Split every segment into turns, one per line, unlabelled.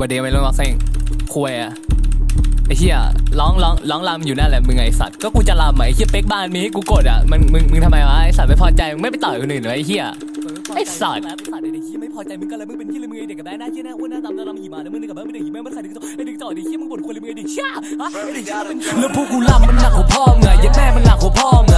วันเดียวไม่รู้ว่าเซ็งคุยอะไอ้เหี้ยร้องร้องร้องรำอยู่นั่นแหละมึงไอ้สัตว์ก็กูจะรำอะไอ้เหี้ยเป๊กบ้านมีให้กูกดอะมึงมึงมึงทำไมวะไอ้สัตว์ไม่พอใจมึงไม่ไปต่อยคนอื่นเหรอไอ้เหี้ย
ไอ้สัตว์ไอ้สัตว์ไอ้เหี้ยไม่พอใจมึงก็เลยมึงเป็นเหี้ยเลยมึงไอ้เด็กกับได้หน้าเหี้ยหน้าอ้วนหน้าดำหน้าดำหยีมาแล้วมึงกับมึงเด็กหยีแม่งมันใครเด็กต่อไอ้เด็กต่อไอ้เหี้ยมึงบ่นคนเลยมึงไอ้เด็กช่าฮะไอ้เด็กช่าเป็นแล้วพวกกูรำมันหนักหัวพ่อมึงอะยัดแม่มันหนักหัวพ่อมึง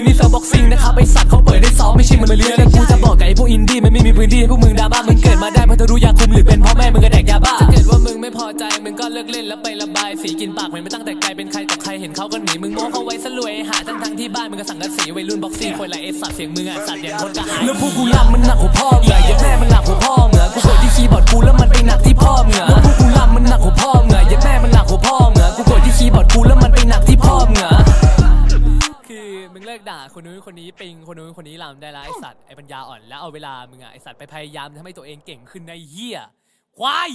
นนี่เซิร์ฟบ็อกซิ่งนะครับไอสัตว์เขาเปิดได้ซ้อมไม่ใช่มึงมาเรียงแล้วกูจะบอกกับไอ้พวกอินดี้มันไม่มีพื้นที่ให้พวกมึงดราม่ามึงเกิดมาได้เพราะเธอรู้ยาคุมหรือเป็นเพ่อแม่มึงก็แดกยาบ้าถ้า
เกิดว่ามึงไม่พอใจมึงก็เลิกเล่นแล้วไประบายสีกินปากเหม็นไม่ตั้งแต่ไกลเป็นใครต่อใครเห็นเขาก็หนีมึงโม้เขาไว้ซะรวยหาทั้งทั้งที่บ้านมึงก็สั่งกระสีวัยรุ่นบ็อกซิ่งคนละไอสสัตว์เสียงมึงอะสัตว์อย่างคนกระหายแล้วพวกกูรำมันหนัก
กวพ่อมึงอใหญ่แม่มัน
มึงเลิกด่าคนนู้นคนนี้ปิงคนนู้นคนนี้ลำได้ละไอสัตว์ไอปัญญาอ่อนแล้วเอาเวลามึงอะไอสัตว์ไปพยายามทำให้ตัวเองเก่งขึ้นในเหี้ยควาย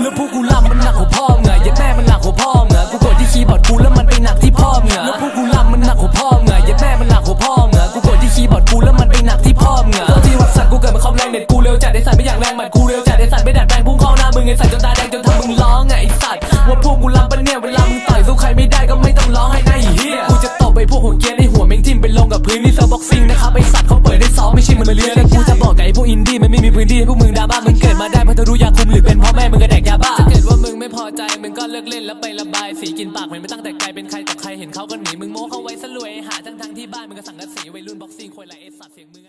แล้วพวกกูลำมันหนักหัวพ่อมึงอะยัดแม่มันหนักหัวพ่อมึงอะกูกดที่คีย์บอร์ดกูแล้วมันไปหนักที่พ่อมึงอะแล้วพวกกูลำมันหนักหัวพ่อมึงอะยัดแม่มันหนักหัวพ่อมึงอะกูกดที่คีย์บอร์ดกูแล้วมันไปหนักที่พ่อมึงอะตัวที่วัดสัตว์กูเกิดมาคอมแรงเน็ตกูเร็วจัดไอสัตว์ไม่อยากแรงหมัดกูเร็วจัดไ
อสัตว
์ไม่ดัดแปลงพุ่งเข้าหน้ามึงไอสั
ต
ว์จนตาแดงจนทำมึงร้องอะไอสัตว์ว่าพวกกูลำ ได้หัวแม่งทิ่มไปลงกับพื้นนี่เซอร์บ็อกซิ่งนะครับไอสัตว์เขาเปิดได้ซ้อมไม่ใช่มึนมาเลี้ยงกูจะบอกกัไอพวกอินดี้มันไม่มีพื้นที่ให้พวกมึงดราบ้ามึงเกิดมาได้เพราะเธอรู้ยาคุมหรือเป็นพ่อแม่มึงก็แดกยาบ้าถ้า
เกิดว่ามึงไม่พอใจมึงก็เลิกเล่นแล้วไประบายสีกินปากเหม็นไม่ตั้งแต่ไกลเป็นใครต่อใครเห็นเขาก็หนีมึงโม้เขาไว้ซะรวยหาทั้งทั้งที่บ้านมึงก็สั่งกระสีวัยรุ่นบ็อกซิ่งคนละไอสัตว์เสียงมึง